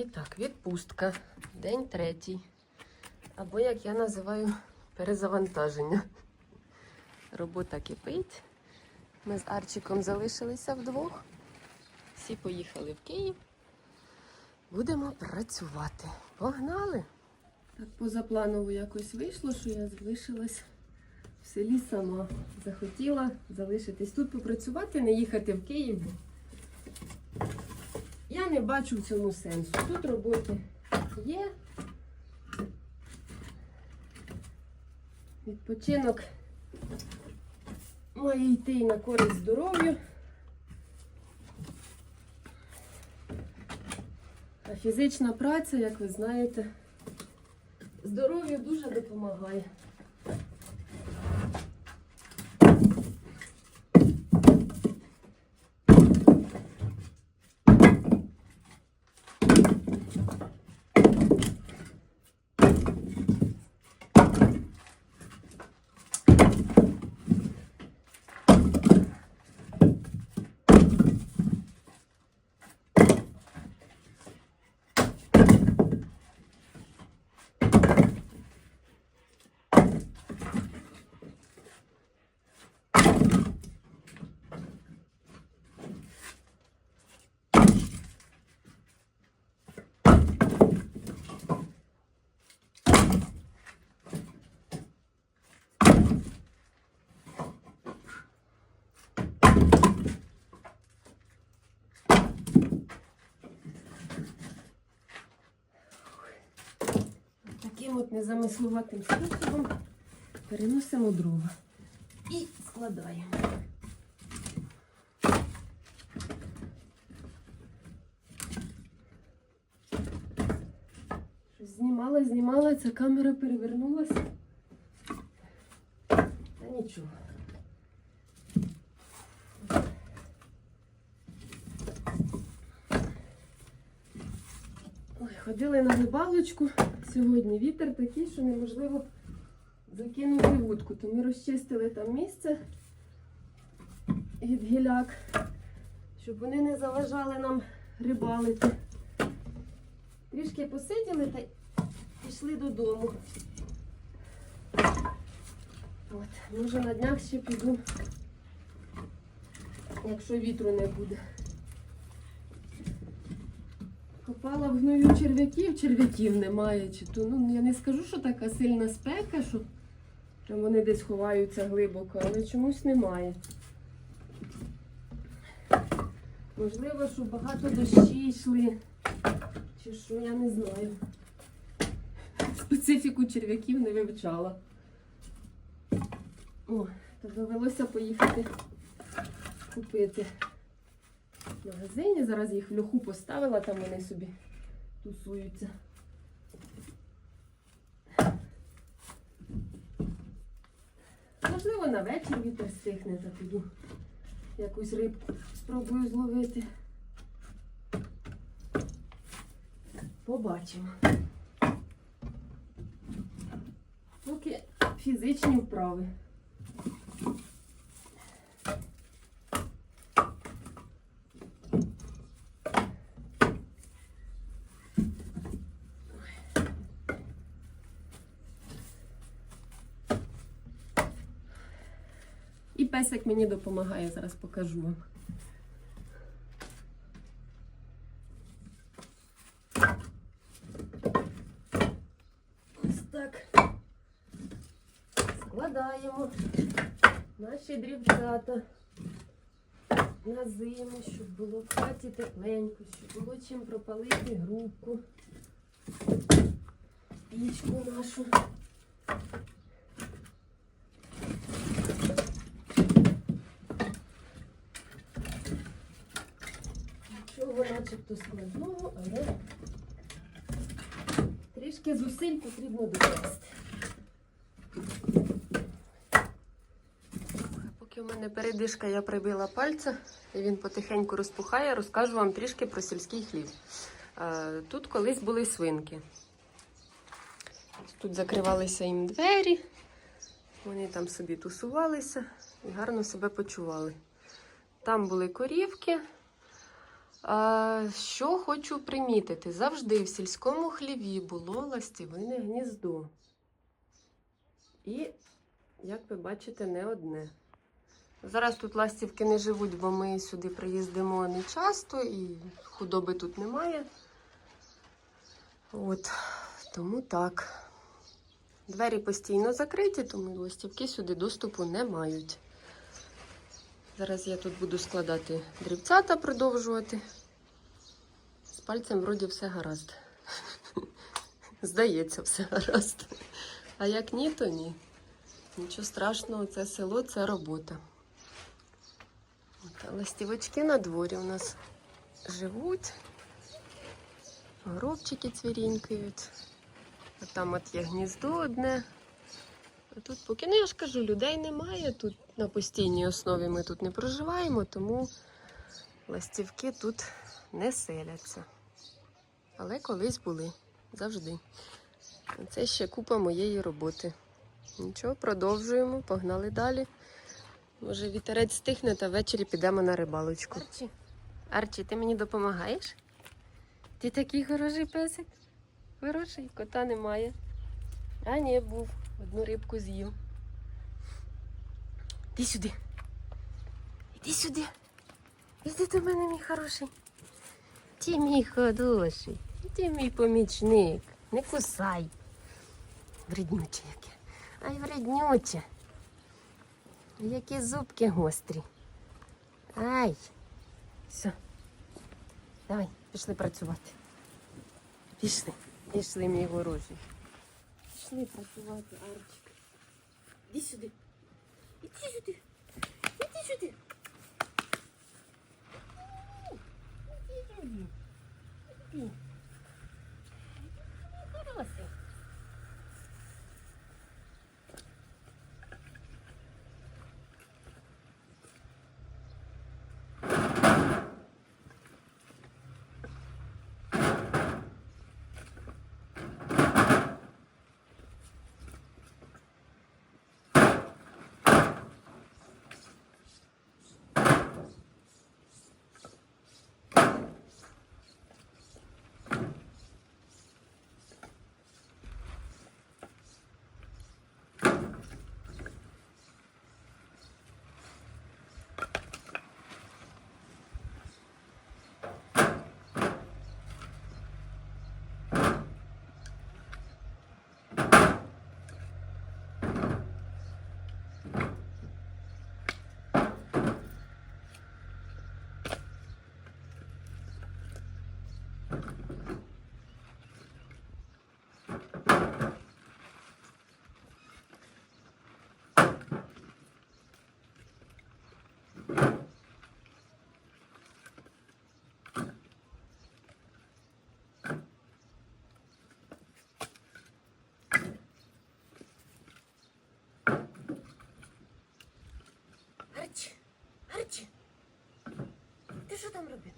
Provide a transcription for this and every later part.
І так, відпустка. День третій. Або, як я називаю, перезавантаження. Робота кипить. Ми з Арчиком залишилися вдвох. Всі поїхали в Київ. Будемо працювати. Погнали! Так позапланово якось вийшло, що я залишилась в селі сама. Захотіла залишитись тут попрацювати, не їхати в Київ. Не бачу в цьому сенсу. Тут роботи є. Відпочинок має йти і на користь здоров'ю. А фізична праця, як ви знаєте, здоров'ю дуже допомагає. Таким от незамисловатим способом переносимо дрова і складаємо. Знімала, знімала, ця камера перевернулася. Та нічого. Ой, ходили на рибалочку. Сьогодні вітер такий, що неможливо закинути вудку. То ми розчистили там місце від гіляк, щоб вони не заважали нам рибалити. Трішки посиділи та пішли додому. От, може на днях ще піду, якщо вітру не буде. Копала в гною черв'яків, черв'яків немає. Чи то, ну, я не скажу, що така сильна спека, що прям вони десь ховаються глибоко, але чомусь немає. Можливо, що багато дощі йшли, чи що, я не знаю. Специфіку черв'яків не вивчала. О, то довелося поїхати купити магазині. Зараз їх в льоху поставила, там вони собі тусуються. Можливо, на вечір вітер стихне, та піду якусь рибку спробую зловити. Побачимо. Поки фізичні вправи. І песик мені допомагає, зараз покажу вам. Ось так. Складаємо наші дрівчата на зиму, щоб було в хаті тепленько, щоб було чим пропалити грубку, пічку нашу. Начебто складного, але трішки зусиль потрібно докласти. Поки у мене передишка, я прибила пальця, і він потихеньку розпухає, розкажу вам трішки про сільський хліб. Е, Тут колись були свинки. Тут закривалися їм двері, вони там собі тусувалися і гарно себе почували. Там були корівки, що хочу примітити? Завжди в сільському хліві було ластівине гніздо. І, як ви бачите, не одне. Зараз тут ластівки не живуть, бо ми сюди приїздимо не часто і худоби тут немає. От, тому так. Двері постійно закриті, тому ластівки сюди доступу не мають. Зараз я тут буду складати дрібцята, продовжувати. З пальцем вроді все гаразд. Здається, все гаразд. А як ні, то ні. Нічого страшного, це село, це робота. От, ластівочки на дворі у нас живуть. Горобчики цвірінькають. А там от є гніздо одне. Тут поки, ну я ж кажу, людей немає. Тут на постійній основі ми тут не проживаємо, тому ластівки тут не селяться. Але колись були завжди. Це ще купа моєї роботи. Нічого, продовжуємо, погнали далі. Може, вітерець стихне та ввечері підемо на рибалочку. Арчі, Арчі, ти мені допомагаєш? Ти такий хороший песик. Хороший, кота немає. А ні, був. Одну рибку з'їв. Іди сюди. Іди сюди. Іди до мене, мій хороший. Ти мій хороший. Ти мій помічник. Не кусай. Вреднюче яке. Ай, вреднюче. Які зубки гострі. Ай. Все. Давай, пішли працювати. Пішли. Пішли, мій хороший. Пішли працювати, Арчик. Іди сюди. Іди сюди. Іди сюди. Іди сюди. Іди. Хороший. Арчі, Арчі, ти що там робив?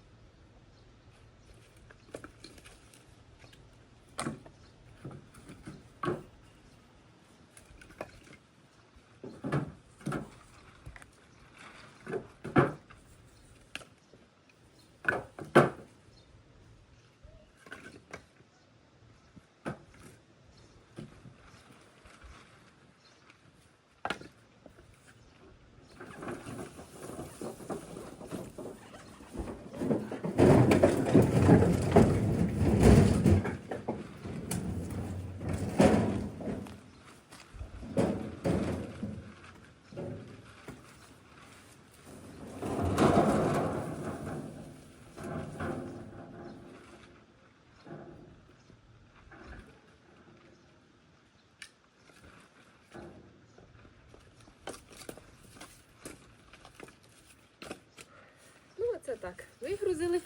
Ну, оце так. Вигрузили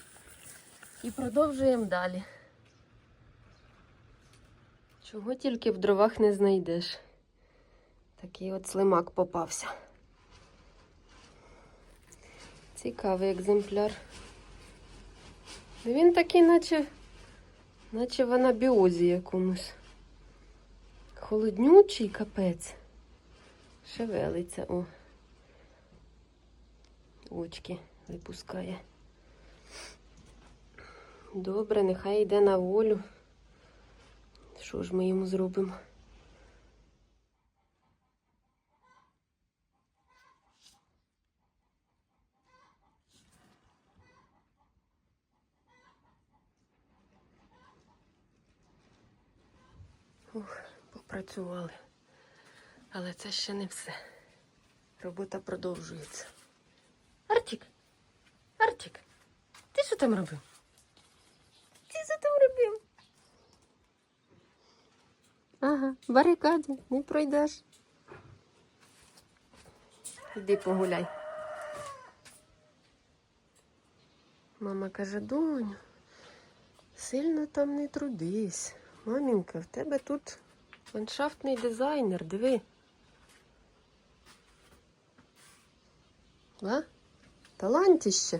і продовжуємо далі. Чого тільки в дровах не знайдеш. Такий от слимак попався. Цікавий екземпляр. Він такий, наче, наче в анабіозі якомусь. Холоднючий капець. Шевелиться, о. Очки випускає. Добре, нехай йде на волю. Що ж ми йому зробимо? Ух, попрацювали. Але це ще не все. Робота продовжується. Артік! Що там робив? Ти що там робив? Ага, барикади, не пройдеш. Іди погуляй. Мама каже, доню, сильно там не трудись. Мамінка, в тебе тут ландшафтний дизайнер, диви. А? Талантіще.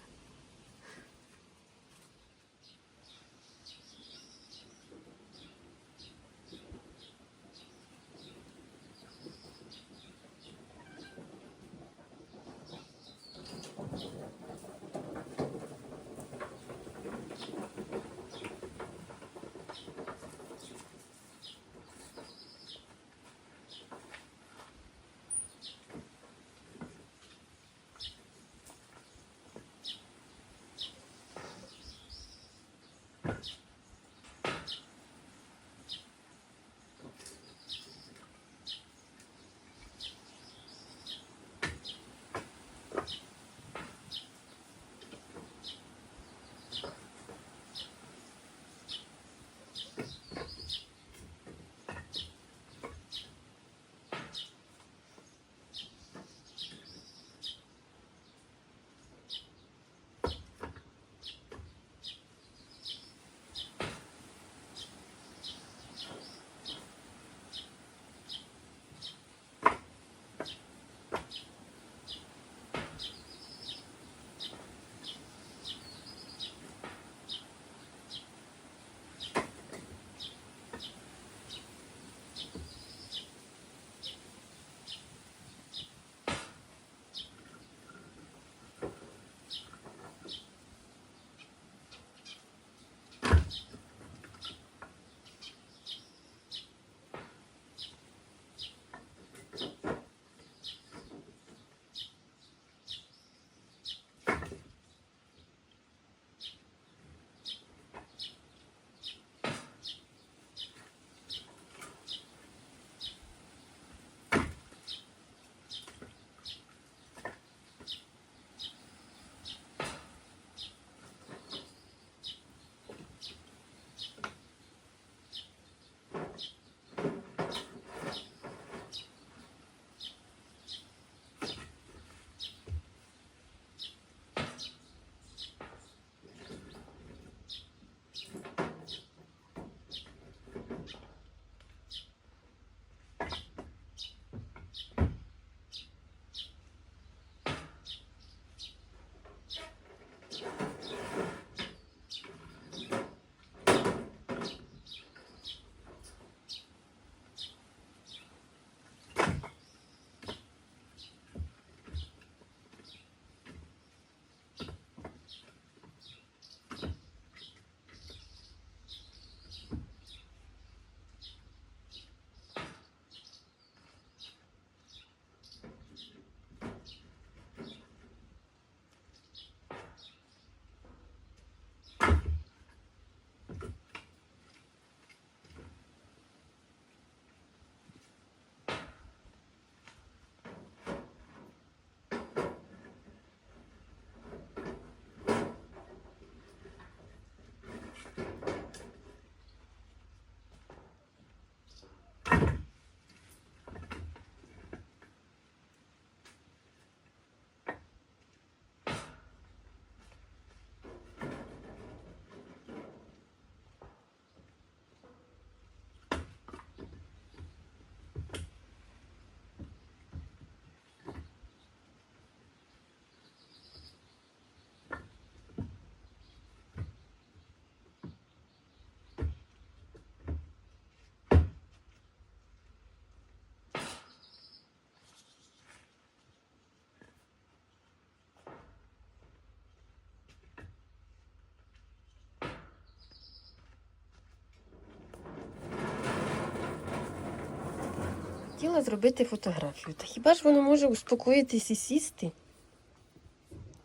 Хотіла зробити фотографію. Та хіба ж воно може успокоїтись і сісти?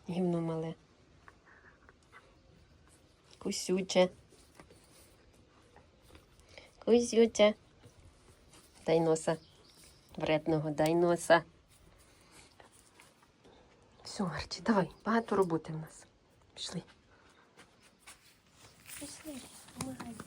Гівно мале. Кусюче. Кусюче. Дай носа. Вредного, дай носа. Все, Арчі, давай, багато роботи в нас. Пішли. Пішли, помагай.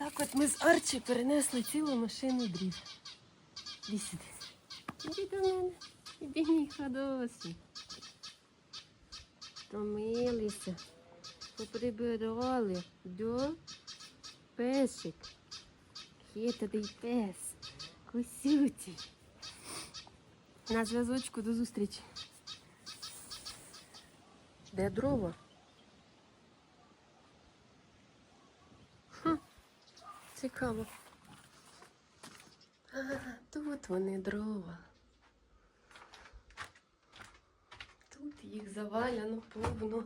Отак от ми з Арчі перенесли цілу машину дрів. Іди сюди. Іди до мене. Іди мій ходосі. Втомилися. Поприбирали. До песик. Хитрий пес. Кусюті. На зв'язочку до зустрічі. Де дрова? Цікаво. А, тут вони дрова. Тут їх заваляно повно.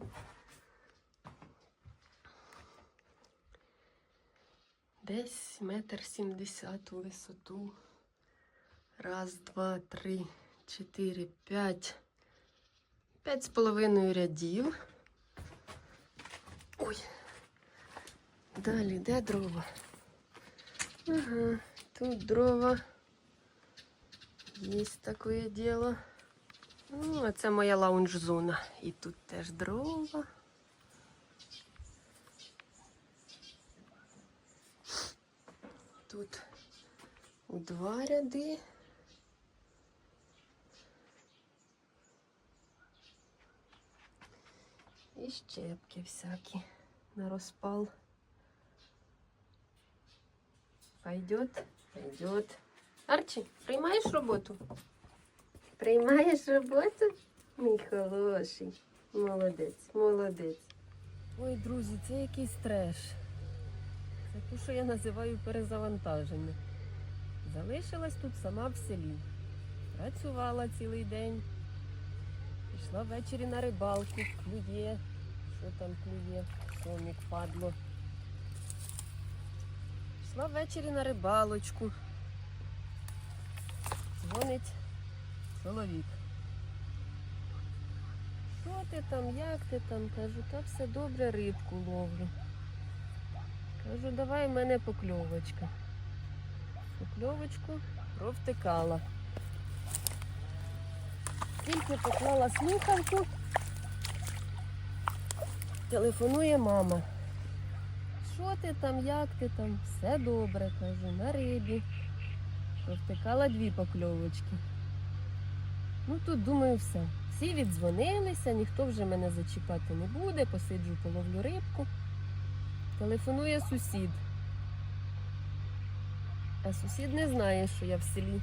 Десь метр сімдесят у висоту. Раз, два, три, чотири, п'ять. П'ять з половиною рядів. Ой. Далі, де дрова? Ага, тут дрова. Есть такое дело. Ну, а це моя лаунж-зона. І тут теж дрова. Тут у два ряди. І щепки всякі на розпал. Пойдет? Пойдет. Арчі, приймаєш роботу? Приймаєш роботу? Мій хороший. Молодець, молодець. Ой, друзі, це якийсь треш. Це те, що я називаю перезавантаження. Залишилась тут сама в селі. Працювала цілий день. Пішла ввечері на рибалку, клює. Що там клює? Сомік падло. Пішла ввечері на рибалочку. Дзвонить чоловік. Що ти там, як ти там? Кажу, та все добре, рибку ловлю. Кажу, давай в мене покльовочка. Покльовочку провтикала. Тільки поклала слухавку. Телефонує мама. Що ти там, як ти там? Все добре, кажу, на рибі. Провтикала дві покльовочки. Ну тут думаю все. Всі віддзвонилися, ніхто вже мене зачіпати не буде, посиджу, половлю рибку. Телефонує сусід. А сусід не знає, що я в селі.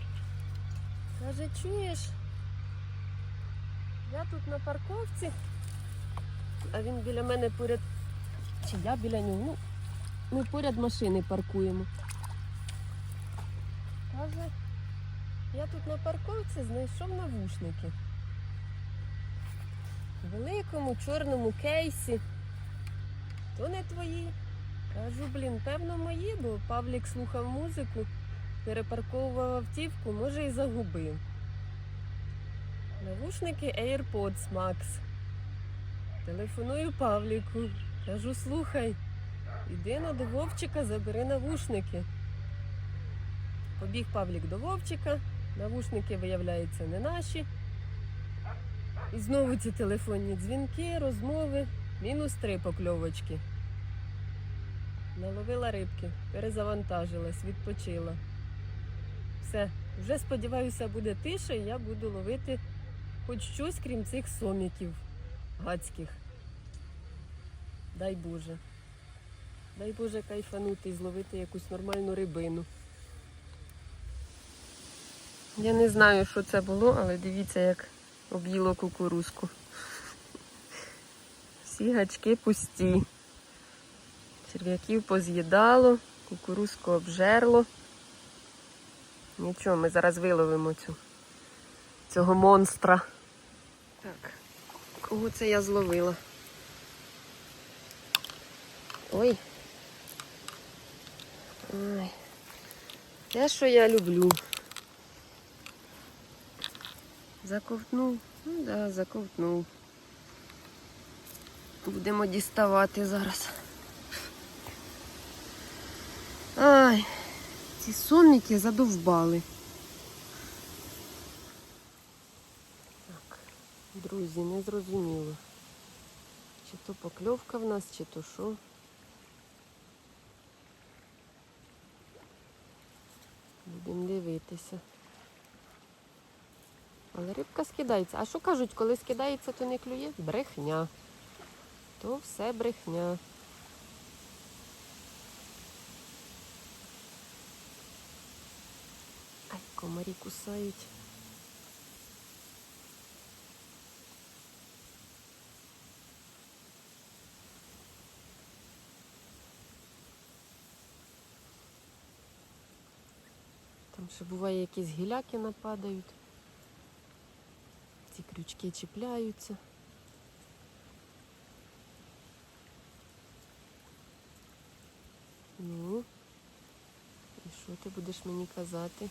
Каже, чуєш? Я тут на парковці, а він біля мене поряд. Чи я біля нього? Ми поряд машини паркуємо. Каже, я тут на парковці знайшов навушники. В великому чорному кейсі. То не твої. Кажу, блін, певно, мої, бо Павлік слухав музику, перепарковував автівку, може і загубив. Навушники AirPods Max. Телефоную Павліку. Кажу, слухай, іди на до Вовчика, забери навушники. Побіг Павлік до Вовчика, навушники, виявляється, не наші. І знову ці телефонні дзвінки, розмови, мінус три покльовочки. Наловила рибки, перезавантажилась, відпочила. Все, вже сподіваюся, буде тиша, і я буду ловити хоч щось, крім цих соміків гадських. Дай Боже. Дай Боже кайфанути і зловити якусь нормальну рибину. Я не знаю, що це було, але дивіться, як об'їло кукурузку. Всі гачки пусті. Черв'яків поз'їдало, кукурузку обжерло. Нічого, ми зараз виловимо цю, цього монстра. Так, кого це я зловила? Ой. Ой. Те, що я люблю. Заковтнув? Ну да, заковтнув. Будемо діставати зараз. Ай, ці сонники задовбали. Так, друзі, не зрозуміло. Чи то покльовка в нас, чи то що. Будемо дивитися. Але рибка скидається. А що кажуть, коли скидається, то не клює? Брехня. То все брехня. Ай, комарі кусають. Ще буває якісь гіляки нападають. Ці крючки чіпляються. Ну, і що ти будеш мені казати?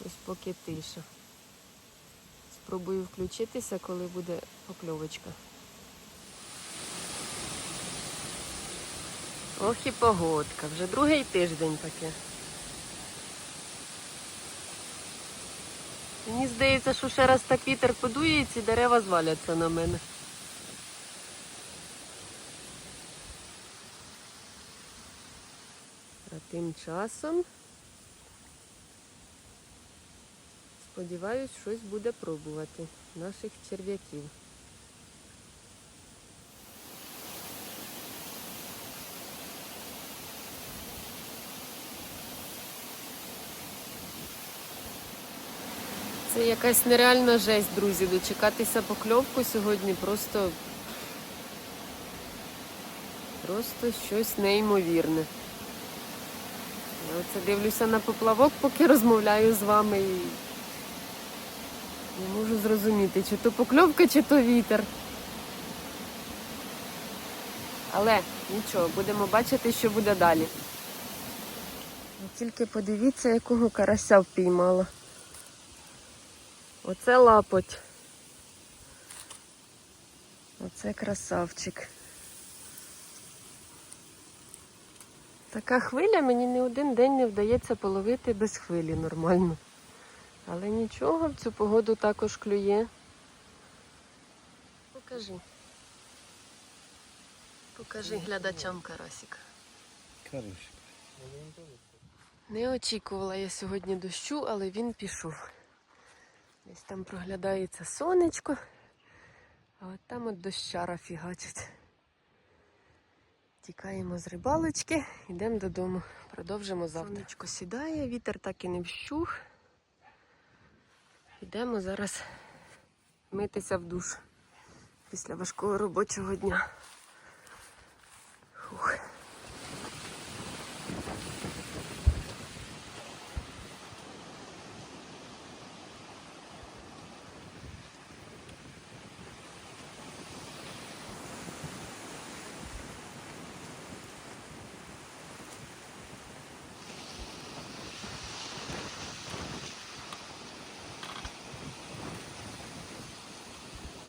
Щось поки тиша. Спробую включитися, коли буде покльовочка. Ох і погодка. Вже другий тиждень таке. Мені здається, що ще раз так вітер подує і ці дерева зваляться на мене. А тим часом, сподіваюсь, щось буде пробувати наших черв'яків. Якась нереальна жесть, друзі. Дочекатися покльовку сьогодні просто, просто щось неймовірне. Я оце дивлюся на поплавок, поки розмовляю з вами і не можу зрозуміти, чи то покльовка, чи то вітер. Але нічого, будемо бачити, що буде далі. Тільки подивіться, якого карася впіймала. Оце лапоть. Оце красавчик. Така хвиля мені не один день не вдається половити без хвилі нормально. Але нічого, в цю погоду також клює. Покажи. Покажи глядачам карасик. Хороший. Не очікувала я сьогодні дощу, але він пішов. Десь там проглядається сонечко, а от там от дощара фігачить. Тікаємо з рибалочки, йдемо додому. Продовжимо завтра. Сонечко сідає, вітер так і не вщух. Йдемо зараз митися в душ після важкого робочого дня. Фух.